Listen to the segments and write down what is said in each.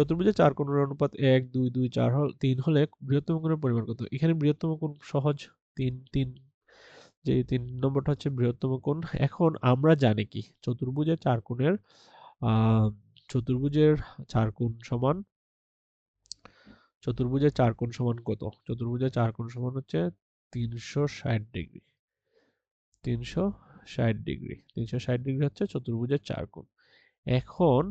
চতুর্ভুজে চার কোণের অনুপাত এক, দুই দুই, চার হল, তিন হলে বৃহত্তম কোণের পরিমাণ কত? এখানে বৃহত্তম কোণ সহজ। তিন তিন, যে তিন নম্বরটা হচ্ছে বৃহত্তম কোণ। এখন আমরা জানি কি? চতুর্ভুজের চার কোণের চতুর্ভুজের চার কোণ সমান, চতুর্ভুজের চার কোণ সমান কত? চতুর্ভুজের চার কোণ সমান হচ্ছে তিনশো ষাট ডিগ্রি। তিনশো ষাট ডিগ্রি। তিনশো ষাট ডিগ্রি হচ্ছে চতুর্ভুজের চার কোণ। এখন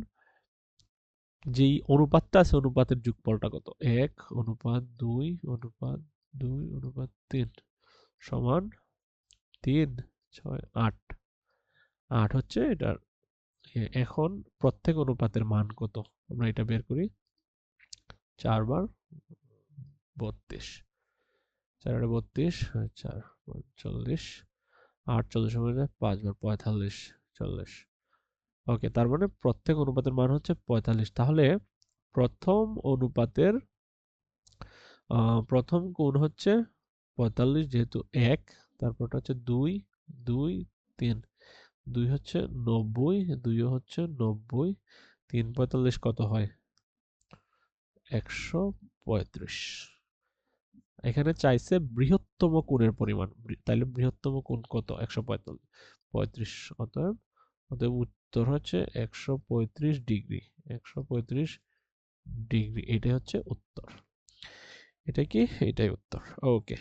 যেই অনুপাতটা আছে অনুপাতের যুগফলটা কত? এক, অনুপাত দুই অনুপাত দুই, অনুপাত তিন সমান তিন, ছয়, আট। আট হচ্ছে এটার এখন প্রত্যেক অনুপাতের মান কত? আমরা এটা বের করি চারবার বত্রিশ। চার বত্রিশ চার চল্লিশ আট চল্লিশ মানে পাঁচবার পঁয়তাল্লিশ, চল্লিশ। ওকে, তার মানে প্রত্যেক অনুপাতের মান হচ্ছে পঁয়তাল্লিশ। তাহলে প্রথম অনুপাতের প্রথম কোণ হচ্ছে পঁয়তাল্লিশ যেহেতু এক, তারপরটা হচ্ছে দুই দুই, তিন। দুই হচ্ছে নব্বই, দুইও হচ্ছে নব্বই, তিন পঁয়তাল্লিশ কত হয়? একশো পঁয়ত্রিশ। এখানে চাইছে বৃহত্তম কোণের পরিমাণ। তাইলে বৃহত্তম কোণ কত? একশো পঁয়তাল্লিশ। পঁয়ত্রিশ, অতএব অতএব উত্তর হচ্ছে একশো পঁয়ত্রিশ ডিগ্রি, একশো পঁয়ত্রিশ ডিগ্রি, এটাই হচ্ছে উত্তর। এটা কি? এটাই উত্তর। ওকে